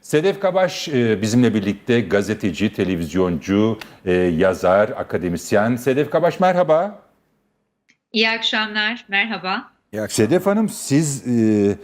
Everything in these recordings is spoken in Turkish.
Sedef Kabaş e, bizimle birlikte gazeteci, televizyoncu, e, yazar, akademisyen. Sedef Kabaş merhaba. İyi akşamlar, merhaba. Sedef Hanım siz e,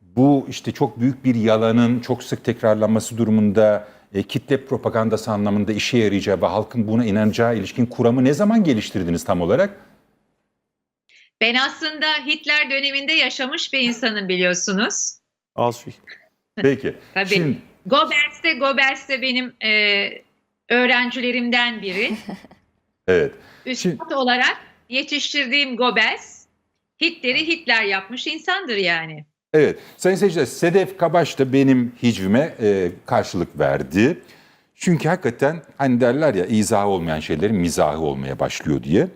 bu işte çok büyük bir yalanın çok sık tekrarlanması durumunda kitle propagandası anlamında işe yarayacağı ve halkın buna inanacağı ilişkin kuramı ne zaman geliştirdiniz tam olarak? Ben aslında Hitler döneminde yaşamış bir insanım biliyorsunuz. Auschwitz. Peki. Tabii. Şimdi Goebbels de, Goebbels de benim e, öğrencilerimden biri. evet. Üstad olarak yetiştirdiğim Goebbels, Hitler'i Hitler yapmış insandır yani. Evet, sayın seyirciler Sedef Kabaş da benim hicvime e, karşılık verdi. Çünkü hakikaten hani derler ya izahı olmayan şeylerin mizahı olmaya başlıyor diye.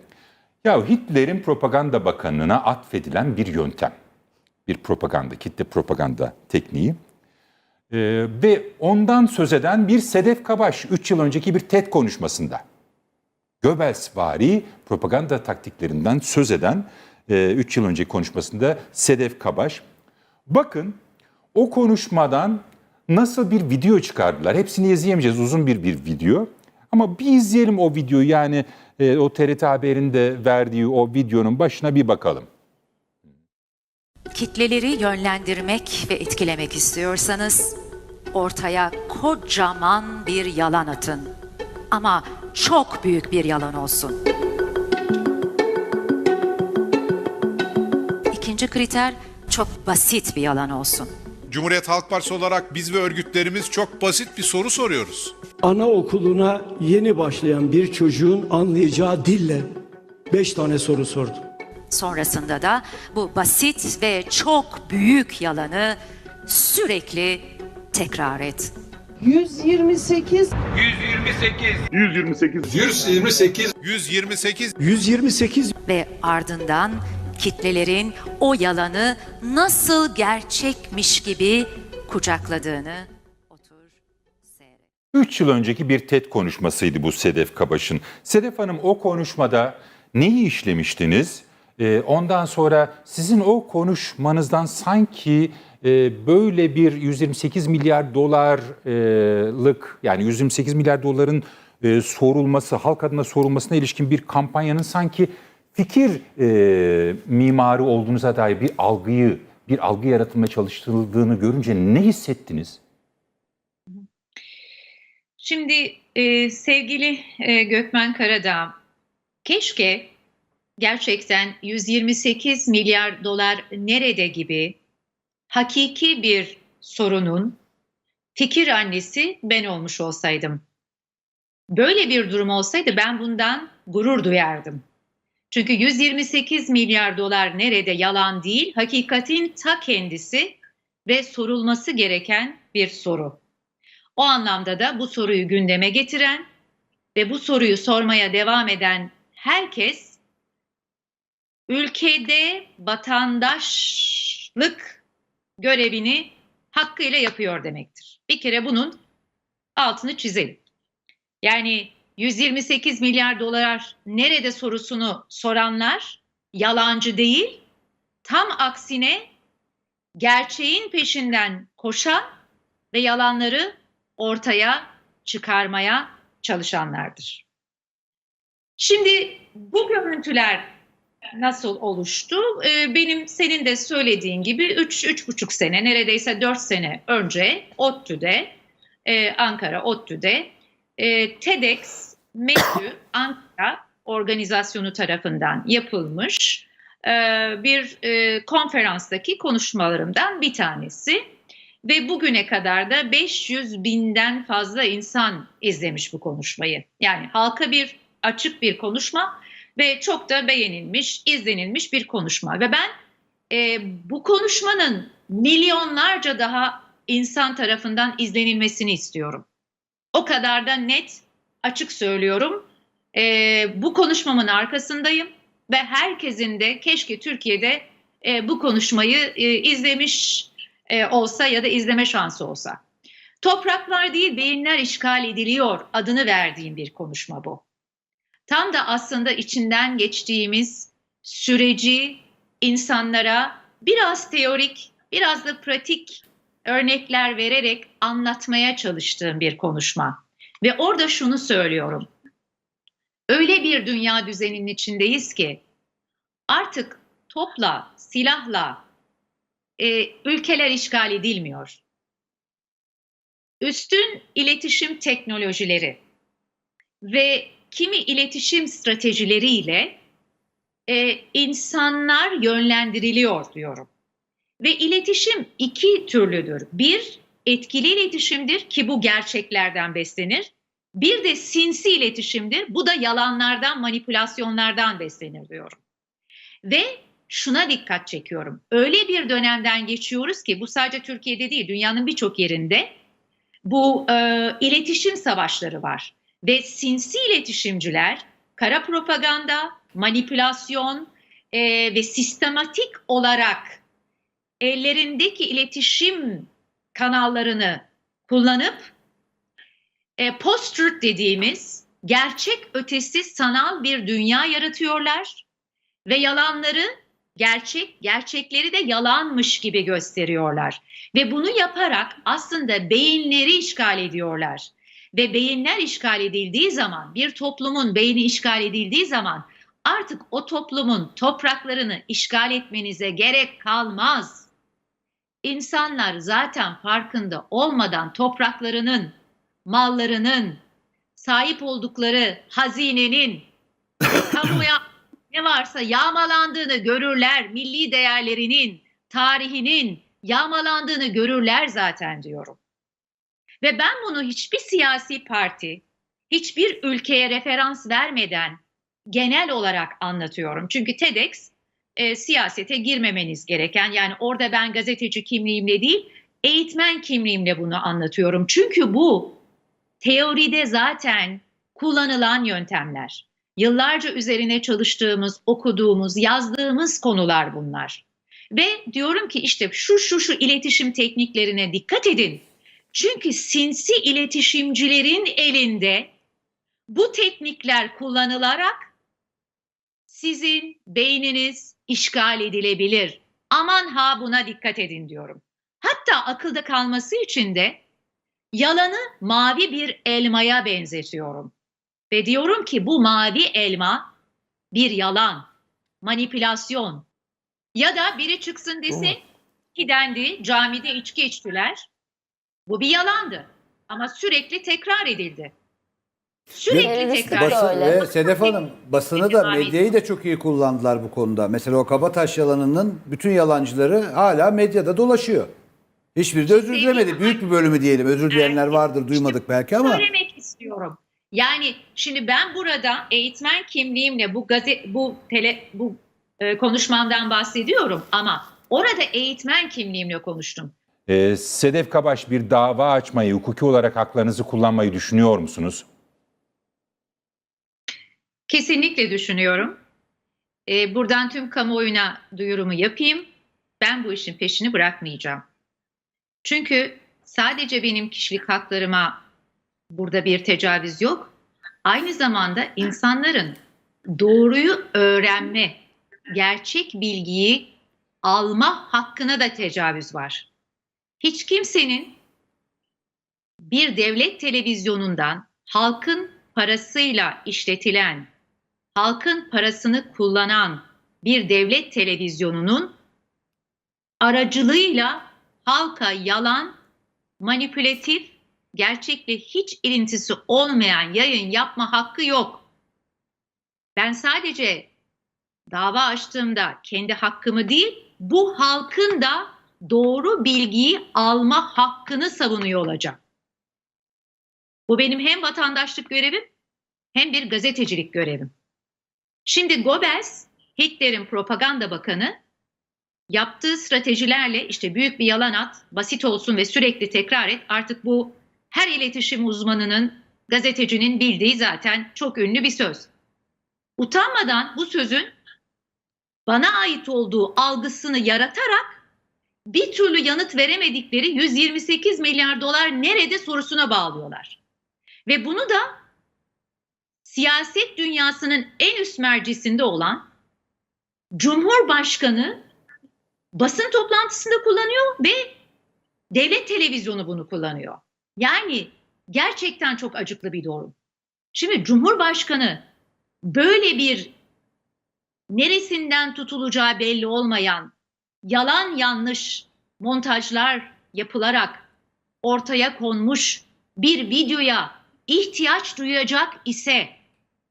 Ya Hitler'in propaganda bakanına atfedilen bir yöntem. Bir propaganda, kitle propaganda tekniği. E, ve ondan söz eden bir Sedef Kabaş 3 yıl önceki bir TED konuşmasında. Göbelsvari propaganda taktiklerinden söz eden 3 yıl önceki konuşmasında Sedef Kabaş. Bakın o konuşmadan nasıl bir video çıkardılar. Hepsini izleyemeyeceğiz uzun bir bir video. Ama bir izleyelim o videoyu yani e, o TRT Haber'in de verdiği o videonun başına bir bakalım. Kitleleri yönlendirmek ve etkilemek istiyorsanız ortaya kocaman bir yalan atın. Ama çok büyük bir yalan olsun. İkinci kriter çok basit bir yalan olsun. Cumhuriyet Halk Partisi olarak biz ve örgütlerimiz çok basit bir soru soruyoruz. Anaokuluna yeni başlayan bir çocuğun anlayacağı dille beş tane soru sordum. Sonrasında da bu basit ve çok büyük yalanı sürekli tekrar et. 128 128 128 ve ardından kitlelerin o yalanı nasıl gerçekmiş gibi kucakladığını otur seyret. 3 yıl önceki bir TED konuşmasıydı bu Sedef Kabaş'ın. Sedef Hanım o konuşmada neyi işlemiştiniz? Ee, ondan sonra sizin o konuşmanızdan sanki e, böyle bir 128 milyar dolarlık yani 128 milyar doların e, sorulması, halk adına sorulmasına ilişkin bir kampanyanın sanki fikir e, mimarı olduğunuza dair bir algıyı, bir algı yaratılmaya çalıştırıldığını görünce ne hissettiniz? Şimdi e, sevgili e, Gökmen Karadağ, keşke gerçekten 128 milyar dolar nerede gibi hakiki bir sorunun fikir annesi ben olmuş olsaydım. Böyle bir durum olsaydı ben bundan gurur duyardım. Çünkü 128 milyar dolar nerede yalan değil, hakikatin ta kendisi ve sorulması gereken bir soru. O anlamda da bu soruyu gündeme getiren ve bu soruyu sormaya devam eden herkes ülkede vatandaşlık görevini hakkıyla yapıyor demektir. Bir kere bunun altını çizelim. Yani 128 milyar dolar nerede sorusunu soranlar yalancı değil, tam aksine gerçeğin peşinden koşan ve yalanları ortaya çıkarmaya çalışanlardır. Şimdi bu görüntüler nasıl oluştu? Ee, benim senin de söylediğin gibi 3-3,5 sene neredeyse 4 sene önce ODTÜ'de, e, Ankara ODTÜ'de e, TEDx METÜ Ankara organizasyonu tarafından yapılmış e, bir e, konferanstaki konuşmalarımdan bir tanesi. Ve bugüne kadar da 500 binden fazla insan izlemiş bu konuşmayı. Yani halka bir açık bir konuşma ve çok da beğenilmiş, izlenilmiş bir konuşma. Ve ben e, bu konuşmanın milyonlarca daha insan tarafından izlenilmesini istiyorum. O kadar da net, açık söylüyorum. E, bu konuşmamın arkasındayım ve herkesin de keşke Türkiye'de e, bu konuşmayı e, izlemiş e, olsa ya da izleme şansı olsa. Topraklar değil beyinler işgal ediliyor adını verdiğim bir konuşma bu. Tam da aslında içinden geçtiğimiz süreci insanlara biraz teorik, biraz da pratik örnekler vererek anlatmaya çalıştığım bir konuşma. Ve orada şunu söylüyorum. Öyle bir dünya düzeninin içindeyiz ki artık topla, silahla e, ülkeler işgal edilmiyor. Üstün iletişim teknolojileri ve kimi iletişim stratejileriyle e, insanlar yönlendiriliyor diyorum. Ve iletişim iki türlüdür. Bir, etkili iletişimdir ki bu gerçeklerden beslenir. Bir de sinsi iletişimdir. Bu da yalanlardan, manipülasyonlardan beslenir diyorum. Ve şuna dikkat çekiyorum. Öyle bir dönemden geçiyoruz ki bu sadece Türkiye'de değil, dünyanın birçok yerinde bu e, iletişim savaşları var. Ve sinsi iletişimciler kara propaganda, manipülasyon e, ve sistematik olarak ellerindeki iletişim kanallarını kullanıp e, post-truth dediğimiz gerçek ötesi sanal bir dünya yaratıyorlar ve yalanları gerçek, gerçekleri de yalanmış gibi gösteriyorlar. Ve bunu yaparak aslında beyinleri işgal ediyorlar. Ve beyinler işgal edildiği zaman, bir toplumun beyni işgal edildiği zaman artık o toplumun topraklarını işgal etmenize gerek kalmaz. İnsanlar zaten farkında olmadan topraklarının, mallarının, sahip oldukları hazinenin, kamuya ne varsa yağmalandığını görürler. Milli değerlerinin, tarihinin yağmalandığını görürler zaten diyorum. Ve ben bunu hiçbir siyasi parti, hiçbir ülkeye referans vermeden genel olarak anlatıyorum. Çünkü TEDx e, siyasete girmemeniz gereken yani orada ben gazeteci kimliğimle değil eğitmen kimliğimle bunu anlatıyorum. Çünkü bu teoride zaten kullanılan yöntemler. Yıllarca üzerine çalıştığımız, okuduğumuz, yazdığımız konular bunlar. Ve diyorum ki işte şu şu şu iletişim tekniklerine dikkat edin. Çünkü sinsi iletişimcilerin elinde bu teknikler kullanılarak sizin beyniniz işgal edilebilir. Aman ha buna dikkat edin diyorum. Hatta akılda kalması için de yalanı mavi bir elmaya benzetiyorum. Ve diyorum ki bu mavi elma bir yalan, manipülasyon. Ya da biri çıksın desin ki dendi camide içki içtiler. Bu bir yalandı ama sürekli tekrar edildi. Sürekli Terörist tekrar Basın- edildi. öyle. Ve Sedef Hanım basını da Ait. medyayı da çok iyi kullandılar bu konuda. Mesela o Kabataş yalanının bütün yalancıları hala medyada dolaşıyor. Hiçbiri de özür dilemedi. Büyük bir bölümü diyelim. Özür dileyenler vardır duymadık belki ama. söylemek istiyorum. Yani şimdi ben burada eğitmen kimliğimle bu gazet bu tele bu e, konuşmamdan bahsediyorum ama orada eğitmen kimliğimle konuştum. Ee, Sedef Kabaş bir dava açmayı, hukuki olarak haklarınızı kullanmayı düşünüyor musunuz? Kesinlikle düşünüyorum. E, buradan tüm kamuoyuna duyurumu yapayım. Ben bu işin peşini bırakmayacağım. Çünkü sadece benim kişilik haklarıma burada bir tecavüz yok. Aynı zamanda insanların doğruyu öğrenme, gerçek bilgiyi alma hakkına da tecavüz var. Hiç kimsenin bir devlet televizyonundan halkın parasıyla işletilen, halkın parasını kullanan bir devlet televizyonunun aracılığıyla halka yalan, manipülatif, gerçekle hiç ilintisi olmayan yayın yapma hakkı yok. Ben sadece dava açtığımda kendi hakkımı değil, bu halkın da doğru bilgiyi alma hakkını savunuyor olacağım. Bu benim hem vatandaşlık görevim hem bir gazetecilik görevim. Şimdi Goebbels, Hitler'in propaganda bakanı, yaptığı stratejilerle işte büyük bir yalan at, basit olsun ve sürekli tekrar et. Artık bu her iletişim uzmanının, gazetecinin bildiği zaten çok ünlü bir söz. Utanmadan bu sözün bana ait olduğu algısını yaratarak bir türlü yanıt veremedikleri 128 milyar dolar nerede sorusuna bağlıyorlar. Ve bunu da siyaset dünyasının en üst mercisinde olan Cumhurbaşkanı basın toplantısında kullanıyor ve Devlet televizyonu bunu kullanıyor. Yani gerçekten çok acıklı bir durum. Şimdi Cumhurbaşkanı böyle bir neresinden tutulacağı belli olmayan yalan yanlış montajlar yapılarak ortaya konmuş bir videoya ihtiyaç duyacak ise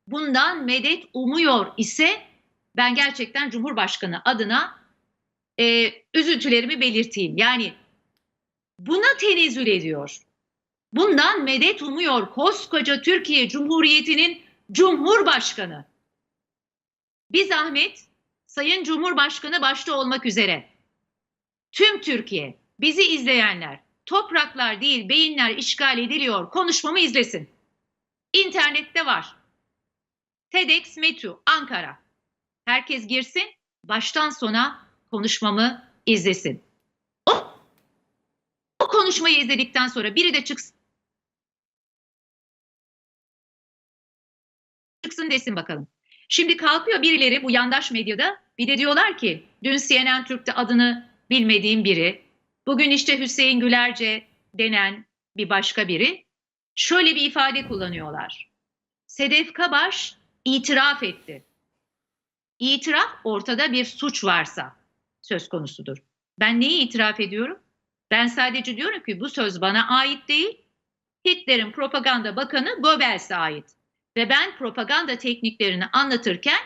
bundan medet umuyor ise ben gerçekten Cumhurbaşkanı adına e, üzüntülerimi belirteyim. Yani buna tenezzül ediyor. Bundan medet umuyor koskoca Türkiye Cumhuriyeti'nin Cumhurbaşkanı. Bir zahmet Sayın Cumhurbaşkanı başta olmak üzere tüm Türkiye, bizi izleyenler, topraklar değil beyinler işgal ediliyor konuşmamı izlesin. İnternette var. TEDx Metro Ankara. Herkes girsin, baştan sona konuşmamı izlesin. O, o konuşmayı izledikten sonra biri de çıksın. Çıksın desin bakalım. Şimdi kalkıyor birileri bu yandaş medyada bir de diyorlar ki dün CNN Türk'te adını bilmediğim biri, bugün işte Hüseyin Gülerce denen bir başka biri şöyle bir ifade kullanıyorlar. Sedef Kabaş itiraf etti. İtiraf ortada bir suç varsa söz konusudur. Ben neyi itiraf ediyorum? Ben sadece diyorum ki bu söz bana ait değil. Hitler'in propaganda bakanı Goebbels'e ait. Ve ben propaganda tekniklerini anlatırken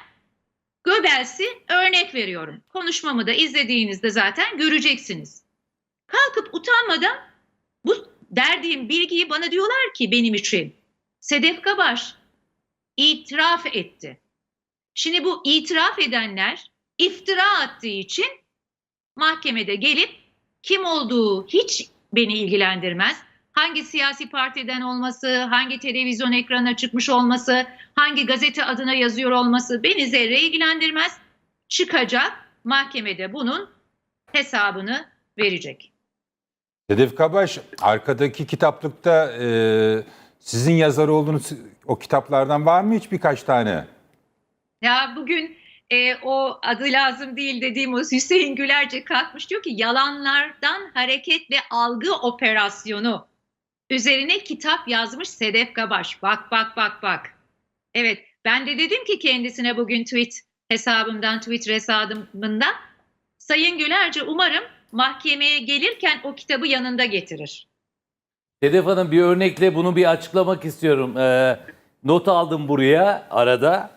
Goebbels'i örnek veriyorum. Konuşmamı da izlediğinizde zaten göreceksiniz. Kalkıp utanmadan bu derdiğim bilgiyi bana diyorlar ki benim için Sedef Kabaş itiraf etti. Şimdi bu itiraf edenler iftira attığı için mahkemede gelip kim olduğu hiç beni ilgilendirmez. Hangi siyasi partiden olması, hangi televizyon ekranına çıkmış olması, hangi gazete adına yazıyor olması beni zerre ilgilendirmez. Çıkacak mahkemede bunun hesabını verecek. Sedef Kabaş arkadaki kitaplıkta e, sizin yazar olduğunuz o kitaplardan var mı hiç birkaç tane? Ya bugün e, o adı lazım değil dediğim o Hüseyin Gülerce kalkmış diyor ki yalanlardan hareket ve algı operasyonu üzerine kitap yazmış Sedef Kabaş. Bak bak bak bak. Evet ben de dedim ki kendisine bugün tweet hesabımdan Twitter hesabımdan Sayın Gülerce umarım mahkemeye gelirken o kitabı yanında getirir. Sedef Hanım bir örnekle bunu bir açıklamak istiyorum. Ee, not aldım buraya arada.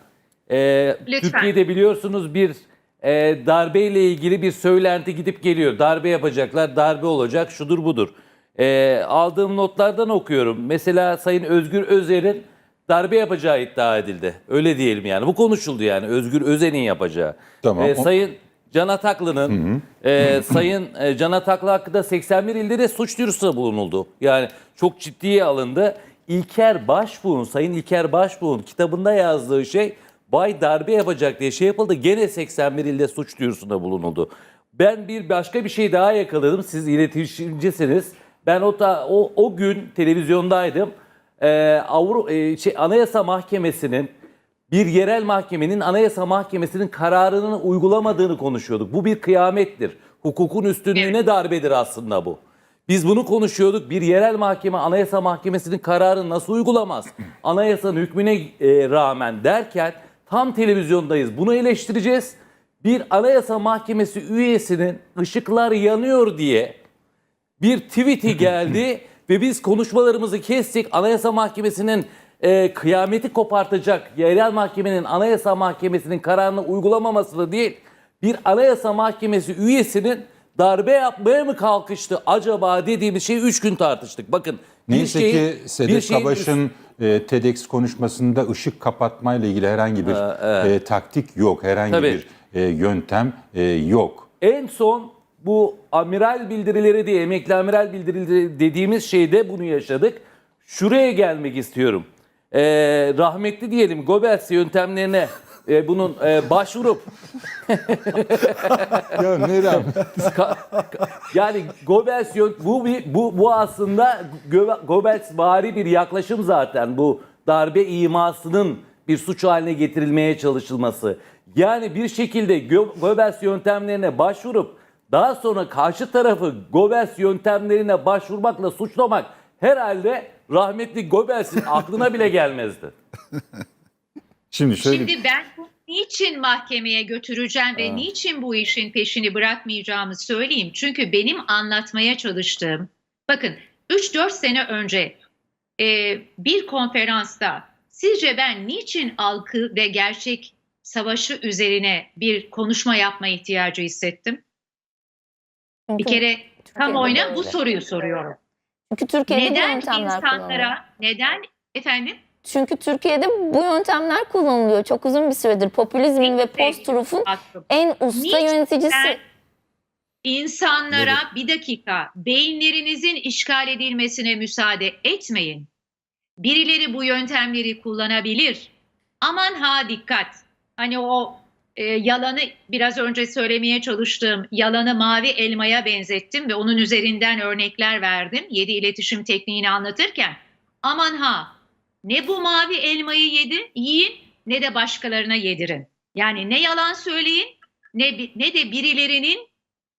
Ee, Lütfen. Türkiye'de biliyorsunuz bir e, darbeyle ilgili bir söylenti gidip geliyor. Darbe yapacaklar, darbe olacak, şudur budur. Ee, aldığım notlardan okuyorum. Mesela Sayın Özgür Özer'in darbe yapacağı iddia edildi. Öyle diyelim yani. Bu konuşuldu yani. Özgür Özel'in yapacağı. Tamam. Ee, Sayın Can Ataklı'nın e, Sayın e, Can Ataklı hakkında 81 ilde de suç duyurusunda bulunuldu. Yani çok ciddiye alındı. İlker Başbuğ'un, Sayın İlker Başbuğ'un kitabında yazdığı şey Bay darbe yapacak diye şey yapıldı. Gene 81 ilde suç duyurusunda bulunuldu. Ben bir başka bir şey daha yakaladım. Siz iletişimcisiniz. Ben o ta, o, o gün televizyondaydım. Ee, Avru e, şey, Anayasa Mahkemesi'nin bir yerel mahkemenin Anayasa Mahkemesi'nin kararını uygulamadığını konuşuyorduk. Bu bir kıyamettir. Hukukun üstünlüğüne darbedir aslında bu. Biz bunu konuşuyorduk. Bir yerel mahkeme Anayasa Mahkemesi'nin kararını nasıl uygulamaz? Anayasanın hükmüne e, rağmen derken tam televizyondayız. Bunu eleştireceğiz. Bir Anayasa Mahkemesi üyesinin ışıklar yanıyor diye bir tweet'i geldi ve biz konuşmalarımızı kestik. Anayasa Mahkemesi'nin e, kıyameti kopartacak yerel mahkemenin Anayasa Mahkemesi'nin kararını uygulamamasını değil bir Anayasa Mahkemesi üyesinin darbe yapmaya mı kalkıştı acaba dediğimiz şeyi 3 gün tartıştık. Bakın Neyse şeyin- ki Sedef Kabaş'ın e, TEDx konuşmasında ışık kapatmayla ilgili herhangi bir e, taktik yok, herhangi Tabii. bir e, yöntem e, yok. En son bu amiral bildirileri diye emekli amiral bildirileri dediğimiz şeyde bunu yaşadık. Şuraya gelmek istiyorum. Ee, rahmetli diyelim Goebbels yöntemlerine e, bunun e, başvurup ya? Ka- ka- yani Goebbels yön- bu bir bu bu aslında Goebbels vari bir yaklaşım zaten bu darbe imasının bir suç haline getirilmeye çalışılması. Yani bir şekilde Goebbels yöntemlerine başvurup daha sonra karşı tarafı Goebbels yöntemlerine başvurmakla suçlamak herhalde rahmetli Goebbels'in aklına bile gelmezdi. Şimdi şöyle Şimdi ben bu niçin mahkemeye götüreceğim ve niçin bu işin peşini bırakmayacağımı söyleyeyim. Çünkü benim anlatmaya çalıştığım, bakın 3-4 sene önce e, bir konferansta sizce ben niçin algı ve gerçek savaşı üzerine bir konuşma yapma ihtiyacı hissettim? Bir Çünkü- kere kamuoyuna böyle. bu soruyu soruyorum. Çünkü Türkiye'de bu Neden yöntemler kullanılıyor. insanlara, neden efendim? Çünkü Türkiye'de bu yöntemler kullanılıyor. Çok uzun bir süredir. Popülizmin ve post-truth'un Hakkım. en usta Niçin yöneticisi. insanlara bir dakika beyinlerinizin işgal edilmesine müsaade etmeyin. Birileri bu yöntemleri kullanabilir. Aman ha dikkat. Hani o e, yalanı biraz önce söylemeye çalıştığım yalanı mavi elmaya benzettim ve onun üzerinden örnekler verdim. Yedi iletişim tekniğini anlatırken. Aman ha ne bu mavi elmayı yedi, yiyin ne de başkalarına yedirin. Yani ne yalan söyleyin ne, ne de birilerinin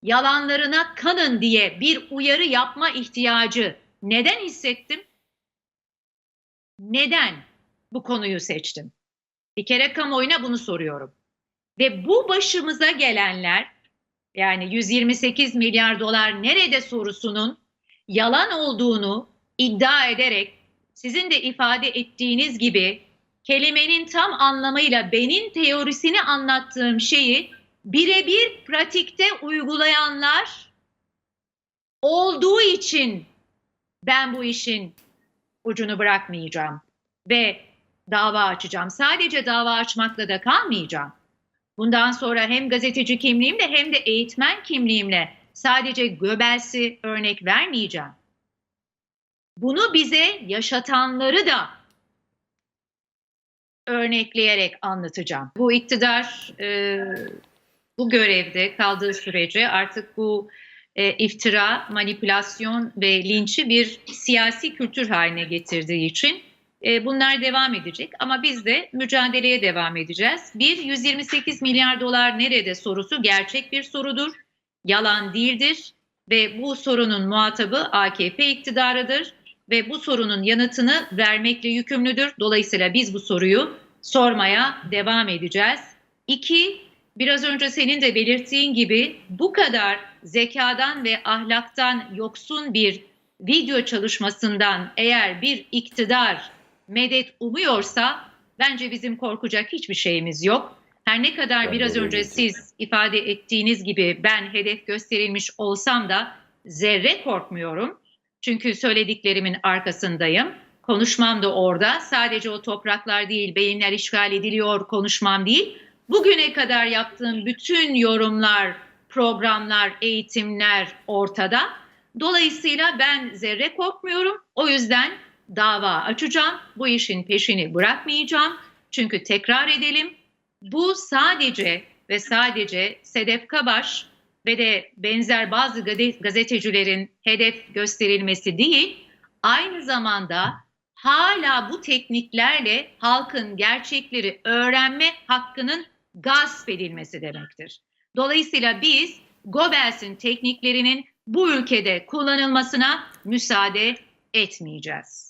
yalanlarına kanın diye bir uyarı yapma ihtiyacı neden hissettim? Neden bu konuyu seçtim? Bir kere kamuoyuna bunu soruyorum. Ve bu başımıza gelenler yani 128 milyar dolar nerede sorusunun yalan olduğunu iddia ederek sizin de ifade ettiğiniz gibi kelimenin tam anlamıyla benim teorisini anlattığım şeyi birebir pratikte uygulayanlar olduğu için ben bu işin ucunu bırakmayacağım ve dava açacağım. Sadece dava açmakla da kalmayacağım. Bundan sonra hem gazeteci kimliğimle hem de eğitmen kimliğimle sadece Göbels'i örnek vermeyeceğim. Bunu bize yaşatanları da örnekleyerek anlatacağım. Bu iktidar e, bu görevde kaldığı sürece artık bu e, iftira, manipülasyon ve linçi bir siyasi kültür haline getirdiği için e, bunlar devam edecek. Ama biz de mücadeleye devam edeceğiz. Bir, 128 milyar dolar nerede sorusu gerçek bir sorudur. Yalan değildir ve bu sorunun muhatabı AKP iktidarıdır ve bu sorunun yanıtını vermekle yükümlüdür. Dolayısıyla biz bu soruyu sormaya devam edeceğiz. İki, biraz önce senin de belirttiğin gibi bu kadar zekadan ve ahlaktan yoksun bir video çalışmasından eğer bir iktidar medet umuyorsa bence bizim korkacak hiçbir şeyimiz yok. Her ne kadar Ben biraz önce siz ifade ettiğiniz gibi ben hedef gösterilmiş olsam da zerre korkmuyorum. Çünkü söylediklerimin arkasındayım. Konuşmam da orada. Sadece o topraklar değil, beyinler işgal ediliyor konuşmam değil. Bugüne kadar yaptığım bütün yorumlar, programlar, eğitimler ortada. Dolayısıyla ben zerre korkmuyorum. O yüzden dava açacağım. Bu işin peşini bırakmayacağım. Çünkü tekrar edelim bu sadece ve sadece Sedef Kabaş ve de benzer bazı gazetecilerin hedef gösterilmesi değil, aynı zamanda hala bu tekniklerle halkın gerçekleri öğrenme hakkının gasp edilmesi demektir. Dolayısıyla biz Goebbels'in tekniklerinin bu ülkede kullanılmasına müsaade etmeyeceğiz.